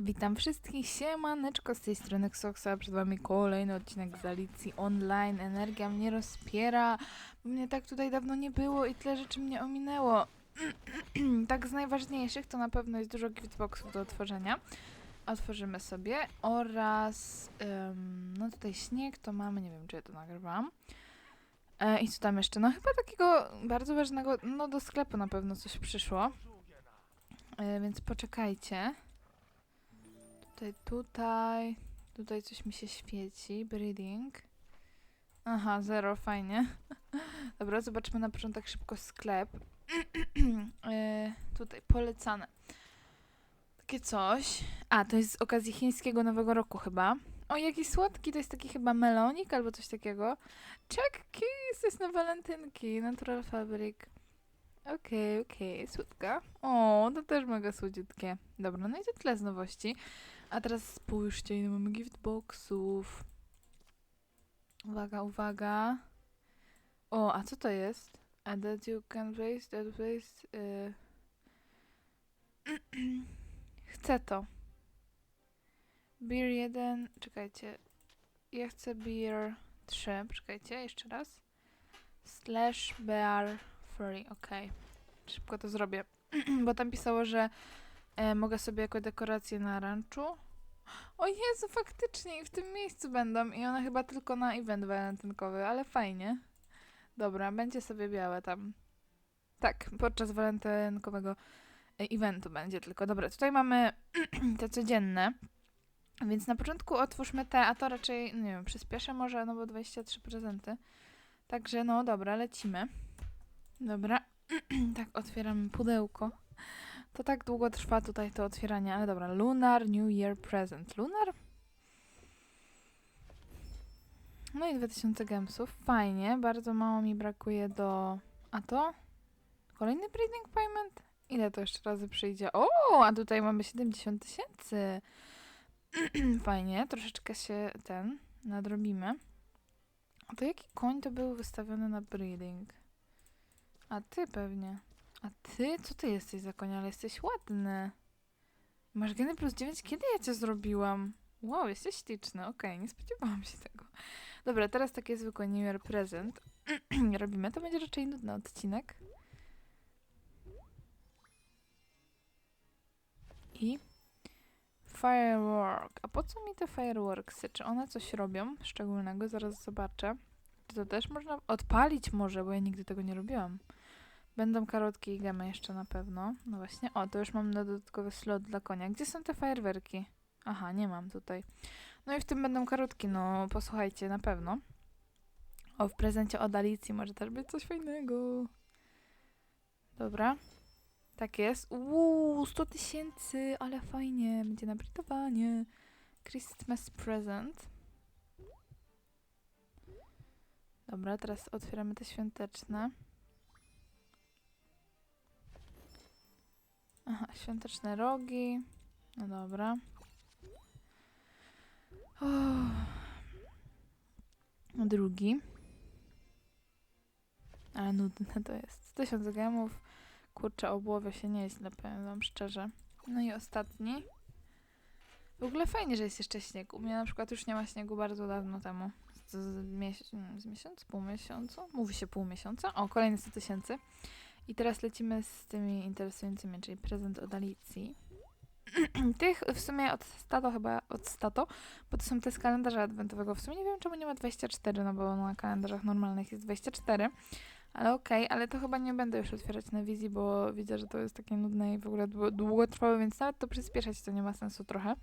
Witam wszystkich, siemaneczko, z tej strony Xoksa, przed wami kolejny odcinek z Alicji Online. Energia mnie rozpiera, bo mnie tak tutaj dawno nie było i tyle rzeczy mnie ominęło. tak z najważniejszych to na pewno jest dużo giftboxów do otworzenia. Otworzymy sobie oraz em, no tutaj śnieg to mamy, nie wiem czy ja to nagrywam. E, I co tam jeszcze? No chyba takiego bardzo ważnego, no do sklepu na pewno coś przyszło. E, więc poczekajcie. Tutaj, tutaj, tutaj coś mi się świeci. Breeding. Aha, zero, fajnie. Dobra, zobaczmy na początek szybko sklep. e, tutaj polecane. Takie coś. A, to jest z okazji chińskiego Nowego Roku chyba. O, jaki słodki, to jest taki chyba melonik albo coś takiego. Check Keys, to jest na walentynki. Natural Fabric. Okej, okej, słodka. O, to też mega słodziutkie. Dobra, no i to tyle z nowości. A teraz spójrzcie, ile mamy giftboxów. Uwaga, uwaga. O, a co to jest? A that you can place, that place... Y... chcę to. Beer 1, czekajcie. Ja chcę beer 3, czekajcie, jeszcze raz. Slash bear free, okej. Szybko to zrobię. Bo tam pisało, że e, mogę sobie jako dekorację na ranczu. O Jezu, faktycznie i w tym miejscu będą i one chyba tylko na event walentynkowy, ale fajnie. Dobra, będzie sobie białe tam. Tak, podczas walentynkowego e, eventu będzie tylko. Dobra, tutaj mamy te codzienne. Więc na początku otwórzmy te, a to raczej, nie wiem, przyspieszę może, no bo 23 prezenty. Także no dobra, lecimy. Dobra, tak otwieram pudełko. To tak długo trwa tutaj to otwieranie, ale dobra. Lunar New Year Present. Lunar? No i 2000 gemsów. Fajnie, bardzo mało mi brakuje do... A to? Kolejny breeding payment? Ile to jeszcze razy przyjdzie? O, a tutaj mamy 70 tysięcy. Fajnie, troszeczkę się ten nadrobimy. A to jaki koń to był wystawiony na breeding? A ty pewnie. A ty? Co ty jesteś za konia? Ale jesteś ładny. Masz geny plus 9? Kiedy ja cię zrobiłam? Wow, jesteś śliczny. Okej, nie spodziewałam się tego. Dobra, teraz taki zwykły New Year Present. Robimy. To będzie raczej nudny odcinek. I firework. A po co mi te fireworksy? Czy one coś robią szczególnego? Zaraz zobaczę. Czy to też można odpalić może, bo ja nigdy tego nie robiłam. Będą karotki i gemy jeszcze na pewno. No właśnie. O, to już mam dodatkowy slot dla konia. Gdzie są te fajerwerki? Aha, nie mam tutaj. No i w tym będą karotki, no posłuchajcie, na pewno. O, w prezencie od Alicji może też być coś fajnego. Dobra. Tak jest. Uuu, 100 tysięcy, ale fajnie. Będzie na brytowanie. Christmas present. Dobra, teraz otwieramy te świąteczne. Aha, świąteczne rogi. No dobra. O. Drugi. Ale nudne to jest. 1000 gemów. Kurczę, obłowia się nieźle, powiem wam szczerze. No i ostatni. W ogóle fajnie, że jest jeszcze śnieg. U mnie na przykład już nie ma śniegu bardzo dawno temu. Z, z, mies z miesiąc? Pół miesiąca? Mówi się pół miesiąca. O, kolejne 100 tysięcy. I teraz lecimy z tymi interesującymi, czyli prezent od Alicji. Tych w sumie od Stato chyba, od Stato, bo to są te z kalendarza adwentowego. W sumie nie wiem, czemu nie ma 24, no bo na kalendarzach normalnych jest 24. Ale okej, okay, ale to chyba nie będę już otwierać na wizji, bo widzę, że to jest takie nudne i w ogóle długotrwałe, więc nawet to przyspieszać to nie ma sensu trochę.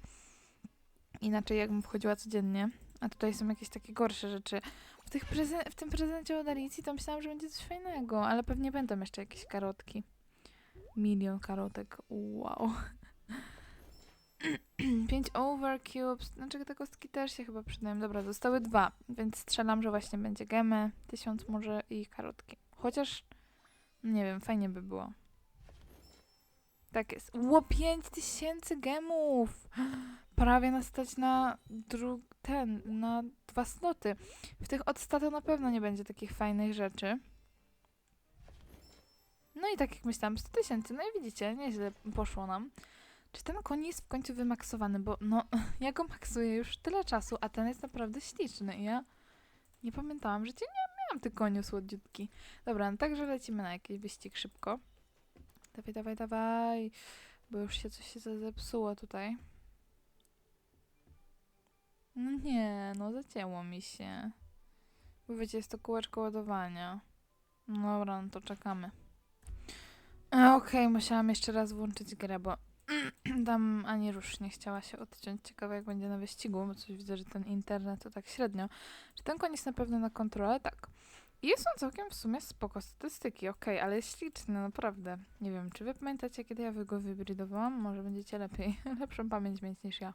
Inaczej jakbym wchodziła codziennie. A tutaj są jakieś takie gorsze rzeczy. W, tych prezen- w tym prezencie od Alicji to myślałam, że będzie coś fajnego, ale pewnie będą jeszcze jakieś karotki. Milion karotek. Wow. 5 overcubes. Znaczy te kostki też się chyba przydają. Dobra, zostały dwa, więc strzelam, że właśnie będzie gemy, tysiąc może i karotki. Chociaż, nie wiem, fajnie by było. Tak jest. Ło, 5000 gemów! Prawie nas stać na dru- ten, na dwa sloty. W tych od statu na pewno nie będzie takich fajnych rzeczy. No i tak jak myślałam, 100 tysięcy. No i widzicie, nieźle poszło nam. Czy ten koń jest w końcu wymaksowany? Bo no, ja go maksuję już tyle czasu, a ten jest naprawdę śliczny. I ja nie pamiętałam, że cię nie miałam ty koniu słodziutki. Dobra, no także lecimy na jakiś wyścig szybko. Dawaj, dawaj, dawaj. Bo już się coś się zepsuło tutaj. No nie, no zacięło mi się. Bo wiecie, jest to kółeczko ładowania. No Dobra, no to czekamy. Okej, musiałam jeszcze raz włączyć grę, bo tam ani rusz nie chciała się odciąć. Ciekawe jak będzie na wyścigu, bo coś widzę, że ten internet to tak średnio. Czy ten jest na pewno na kontrolę? Tak. Jest on całkiem w sumie spoko statystyki, okej, ale jest śliczny, naprawdę. Nie wiem, czy wy pamiętacie, kiedy ja go wybrydowałam? Może będziecie lepiej, lepszą pamięć mieć niż ja.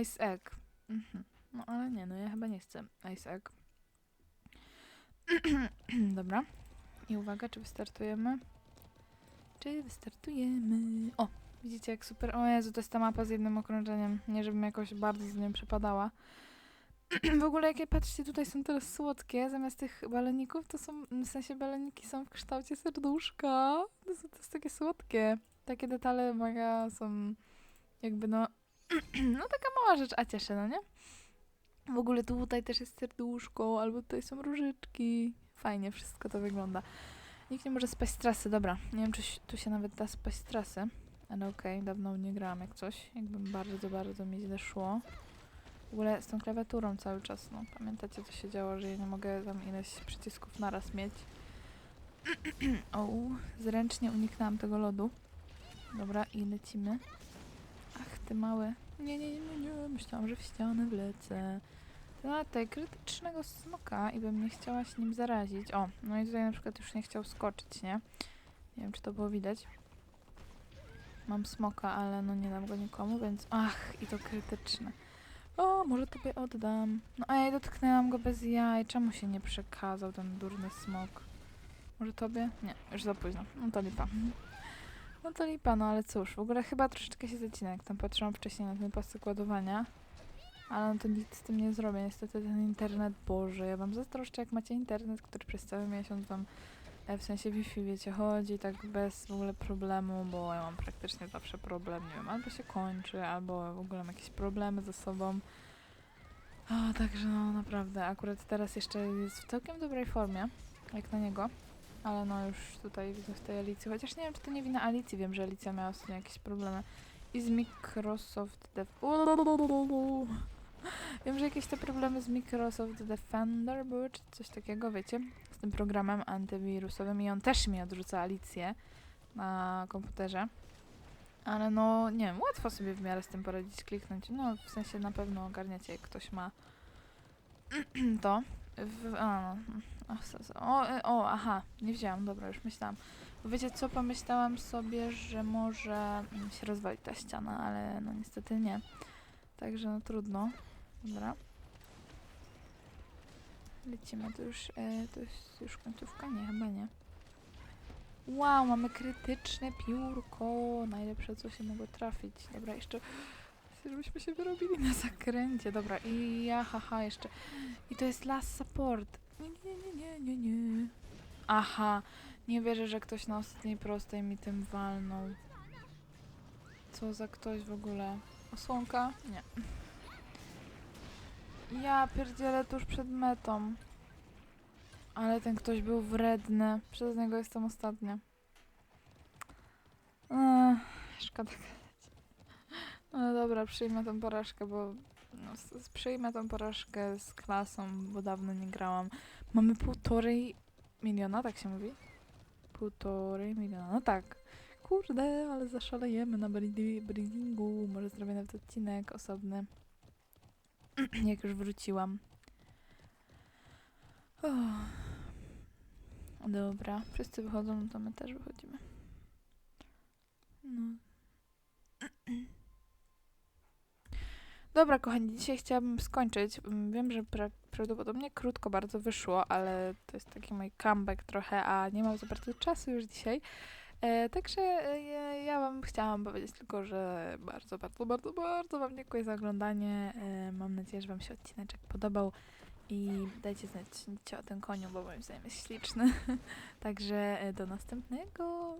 Ice Egg. Mhm. No ale nie, no ja chyba nie chcę Ice Egg. Dobra. I uwaga, czy wystartujemy? Czy wystartujemy? O, widzicie jak super. O Jezu, to jest ta mapa z jednym okrążeniem. Nie, żebym jakoś bardzo z nią przepadała. w ogóle jakie patrzcie, tutaj są teraz słodkie. Zamiast tych baleników to są, w sensie baleniki są w kształcie serduszka. To, są, to jest takie słodkie. Takie detale mega są jakby no, no taka mała rzecz, a cieszę, no nie? W ogóle tutaj też jest serduszko, albo tutaj są różyczki. Fajnie wszystko to wygląda. Nikt nie może spaść z trasy, dobra. Nie wiem, czy tu się nawet da spaść z trasy. Ale okej, dawno nie grałam jak coś. Jakbym bardzo, bardzo mi źle szło. W ogóle z tą klawiaturą cały czas, no. Pamiętacie, co się działo, że ja nie mogę tam ileś przycisków naraz mieć. o, zręcznie uniknęłam tego lodu. Dobra, i lecimy. Ach, ty małe. Nie, nie, nie, nie. Myślałam, że w ścianę wlecę. No, tutaj krytycznego smoka i bym nie chciała się nim zarazić. O, no i tutaj na przykład już nie chciał skoczyć, nie? Nie wiem, czy to było widać. Mam smoka, ale no nie dam go nikomu, więc... Ach, i to krytyczne. O, może tobie oddam. No ej, dotknęłam go bez jaj. Czemu się nie przekazał ten durny smok? Może tobie? Nie, już za późno. No to lipa. No to lipa, no ale cóż, w ogóle chyba troszeczkę się zacina, jak tam patrzyłam wcześniej na ten pasek ładowania. Ale no to nic z tym nie zrobię, niestety ten internet, Boże, ja wam zazdroszczę, jak macie internet, który przez cały miesiąc wam, w sensie Wi-Fi, wiecie, chodzi tak bez w ogóle problemu, bo ja mam praktycznie zawsze problem, nie wiem, albo się kończy, albo w ogóle mam jakieś problemy ze sobą. A, także no naprawdę, akurat teraz jeszcze jest w całkiem dobrej formie, jak na niego. Ale no już tutaj widzę w tej Alicji, chociaż nie wiem, czy to nie wina Alicji, wiem, że Alicja miała ostatnio jakieś problemy. I z Microsoft Dev... Wiem, że jakieś te problemy z Microsoft Defender były, czy coś takiego, wiecie, tym programem antywirusowym i on też mi odrzuca Alicję na komputerze. Ale no, nie wiem, łatwo sobie w miarę z tym poradzić, kliknąć. No, w sensie na pewno ogarniacie, jak ktoś ma to. W, a. O, e, o, aha, nie wzięłam, dobra, już myślałam. Wiecie co, pomyślałam sobie, że może mm, się rozwalić ta ściana, ale no niestety nie. Także no trudno. Dobra. Lecimy, to już, e, to jest już końcówka? Nie, chyba nie. Wow, mamy krytyczne piórko. Najlepsze, co się mogło trafić. Dobra, jeszcze... Żebyśmy się wyrobili na zakręcie. Dobra, i ja, haha, jeszcze... I to jest last support. Nie, nie, nie, nie, nie, nie. Aha, nie wierzę, że ktoś na ostatniej prostej mi tym walnął. Co za ktoś w ogóle? Osłonka? Nie. Ja pierdzielę tuż przed metą. Ale ten ktoś był wredny. Przez niego jestem ostatnia. Ech, szkoda gadać. No dobra, przyjmę tą porażkę, bo... No, przyjmę tą porażkę z klasą, bo dawno nie grałam. Mamy półtorej miliona, tak się mówi? Półtorej miliona, no tak. Kurde, ale zaszalejemy na breedi- breedingu. Może zrobię nawet odcinek osobny. Jak już wróciłam. Uff. Dobra, wszyscy wychodzą, no to my też wychodzimy. No. Dobra, kochani, dzisiaj chciałabym skończyć. Wiem, że pra prawdopodobnie krótko bardzo wyszło, ale to jest taki mój comeback trochę, a nie mam za bardzo czasu już dzisiaj. E, także e, ja wam chciałam powiedzieć tylko, że bardzo, bardzo, bardzo, bardzo wam dziękuję za oglądanie. E, mam nadzieję, że wam się odcineczek podobał i dajcie znać o tym koniu, bo moim zdaniem jest śliczny. także do następnego.